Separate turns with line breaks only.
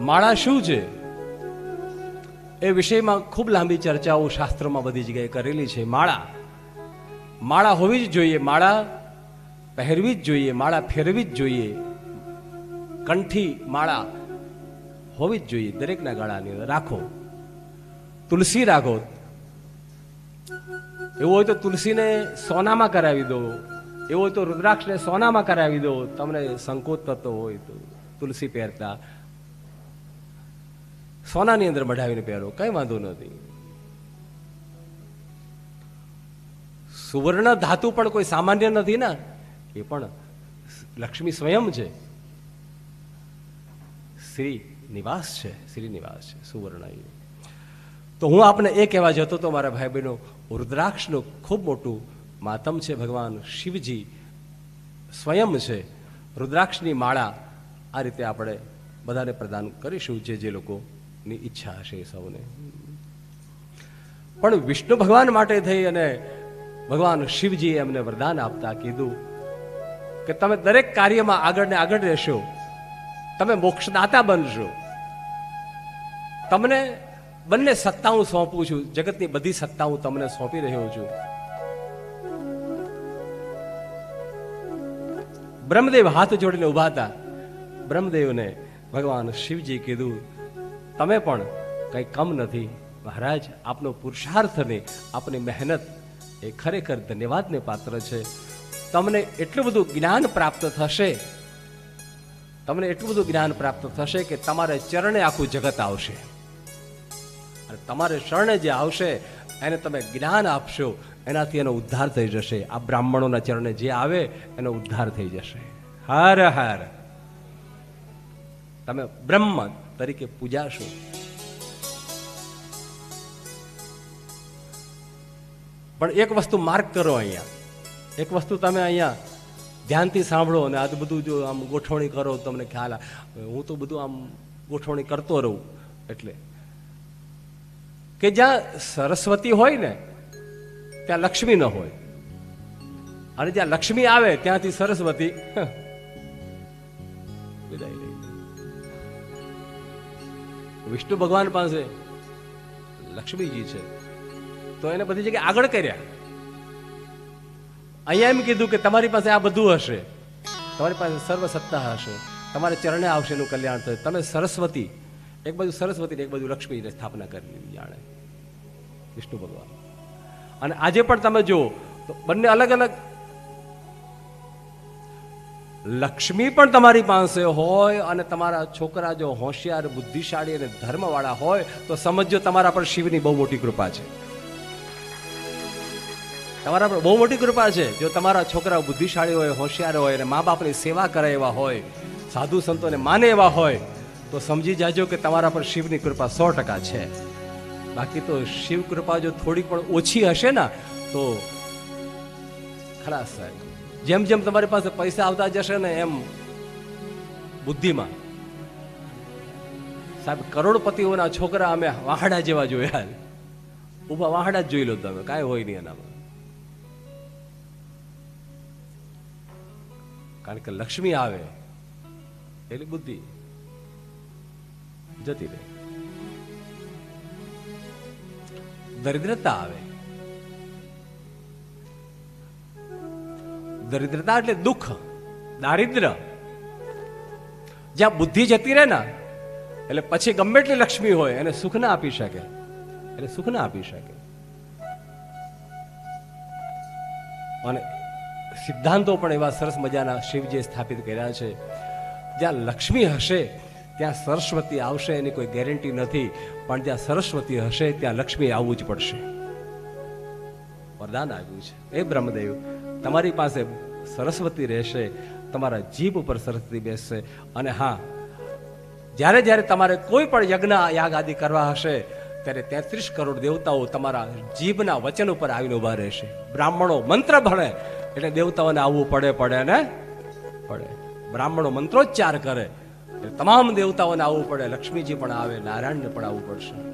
માળા શું છે? એ વિષયમાં ખૂબ લાંબી ચર્ચાઓ શાસ્ત્રોમાં બધી જગ્યાએ કરેલી છે. માળા. માળા હોવી જ જોઈએ. માળા પહેરવી જ જોઈએ. માળા ફેરવી જ જોઈએ. કંઠી માળા હોવી જ જોઈએ દરેકના ગળાની રાખો. તુલસી રાખો. એવું હોય તો તુલસીને સોનામાં કરાવી દો. એવું હોય તો રુદ્રાક્ષને સોનામાં કરાવી દો. તમને સંકોચ થતો હોય તો તુલસી પહેરતા. સોનાની અંદર મઢાવીને પહેરો. કઈ વાંધો નથી સુવર્ણ ધાતુ પણ કોઈ સામાન્ય નથી ને? એ પણ લક્ષ્મી સ્વયં છે. શ્રી નિવાસ છે શ્રી નિવાસ છે, સુવર્ણ તો હું આપને એ કહેવા જતો તો મારા ભાઈ બહેનો રુદ્રાક્ષનું ખૂબ મોટું માતમ છે ભગવાન શિવજી સ્વયં છે. રુદ્રાક્ષની માળા આ રીતે આપણે બધાને પ્રદાન કરીશું, જે જે લોકોની ઈચ્છા હશે સૌને. પણ વિષ્ણુ ભગવાન માટે થઈ અને ભગવાન શિવજી એમને વરદાન આપતા કીધું કે તમે દરેક કાર્યમાં આગળ ને આગળ રહેશો. તમે મોક્ષદાતા બનશો. તમને બંને સત્તા હું સોંપું છું. જગતની બધી સત્તા હું તમને સોંપી રહ્યો છું. બ્રહ્મદેવ હાથ જોડીને ઊભા હતા. બ્રહ્મદેવને ભગવાન શિવજી કીધું તમે પણ કંઈ કમ નથી. મહારાજ, આપનો પુરુષાર્થ ને આપની મહેનત એ ખરેખર ધન્યવાદને પાત્ર છે. તમને એટલું બધું જ્ઞાન પ્રાપ્ત થશે, તમને એટલું બધું જ્ઞાન પ્રાપ્ત થશે કે તમારે ચરણે આખું જગત આવશે. અને તમારે શરણે જે આવશે, એને તમે જ્ઞાન આપશો, એનાથી એનો ઉદ્ધાર થઈ જશે. આ બ્રાહ્મણોના ચરણે જે આવે, એનો ઉદ્ધાર થઈ જશે. હર હર. તમે બ્રહ્મ તરીકે પૂજાશો. પણ એક વસ્તુ માર્ક કરો અહીંયા. એક વસ્તુ તમે અહીંયા ધ્યાનથી સાંભળો અને આ બધું જો આમ ગોઠવણી કરો તમને ખ્યાલ હું તો બધું આમ ગોઠવણી કરતો રહું. એટલે કે જ્યાં સરસ્વતી હોય ને, ત્યાં લક્ષ્મી ન હોય. અને જ્યાં લક્ષ્મી આવે, ત્યાંથી સરસ્વતી વિદાય વિષ્ણુ ભગવાન પાસે લક્ષ્મીજી છે. તો એને બધી જગ્યાએ આગળ કર્યા. અહીંયા એમ કીધું કે તમારી પાસે આ બધું હશે. તમારી પાસે સર્વ સત્તા હશે. તમારે ચરણે આવશે એનું કલ્યાણ થશે. તમે સરસ્વતી, એક બાજુ સરસ્વતી એક બાજુ લક્ષ્મીની સ્થાપના કરી લીધી જાણે. વિષ્ણુ ભગવાન. અને આજે પણ તમે જુઓ તો બંને અલગ અલગ લક્ષ્મી પણ તમારી પાસે હોય અને તમારા છોકરા જો હોશિયાર, બુદ્ધિશાળી અને ધર્મવાળા હોય, તો સમજો તમારા પર શિવની બહુ મોટી કૃપા છે. તમારા પર બહુ મોટી કૃપા છે. જો તમારા છોકરા બુદ્ધિશાળી હોય, હોશિયાર હોય અને મા બાપની સેવા કરે એવા હોય, સાધુ સંતોને માને એવા હોય, તો સમજી જાજો કે તમારા પર શિવની કૃપા સો ટકા છે. બાકી તો શિવ કૃપા જો થોડીક પણ ઓછી હશે ને, તો ખલાસ સાહેબ. જેમ જેમ તમારી પાસે પૈસા આવતા જશે ને એમ બુદ્ધિમાં સાહેબ, કરોડપતિઓના છોકરા અમે વાહડા જેવા જોયા. ઊભા વાહડા જ જોઈ લો તમે, કાંઈ હોય નહીં એનામાં. કારણ કે લક્ષ્મી આવે એટલે બુદ્ધિ જતી રહે. દરિદ્રતા આવે દરિદ્રતા એટલે દુઃખ, દારિદ્ર. જ્યાં બુદ્ધિ જતી રહે ને, એટલે પછી ગમે એટલી લક્ષ્મી હોય, એને સુખ ના આપી શકે. એટલે સુખ ના આપી શકે. અને સિદ્ધાંતો પણ એવા સરસ મજાના શિવજીએ સ્થાપિત કર્યા છે. જ્યાં લક્ષ્મી હશે, ત્યાં સરસ્વતી આવશે એની કોઈ ગેરંટી નથી, પણ જ્યાં સરસ્વતી હશે, ત્યાં લક્ષ્મી આવવું જ પડશે. વરદાન આવ્યું છે. એ બ્રહ્મદેવ તમારી પાસે સરસ્વતી રહેશે, તમારા જીભ ઉપર સરસ્વતી બેસશે અને હા, જ્યારે જ્યારે તમારે કોઈ પણ યજ્ઞ યાગ આદિ કરવા હશે, ત્યારે તેત્રીસ કરોડ દેવતાઓ તમારા જીભના વચન ઉપર આવીને ઊભા રહેશે. બ્રાહ્મણો મંત્ર ભણે, એટલે દેવતાઓને આવવું પડે પડે ને? પડે. બ્રાહ્મણો મંત્રોચ્ચાર કરે, એટલે તમામ દેવતાઓને આવવું પડે, લક્ષ્મીજી પણ આવે, નારાયણને પણ આવવું પડશે.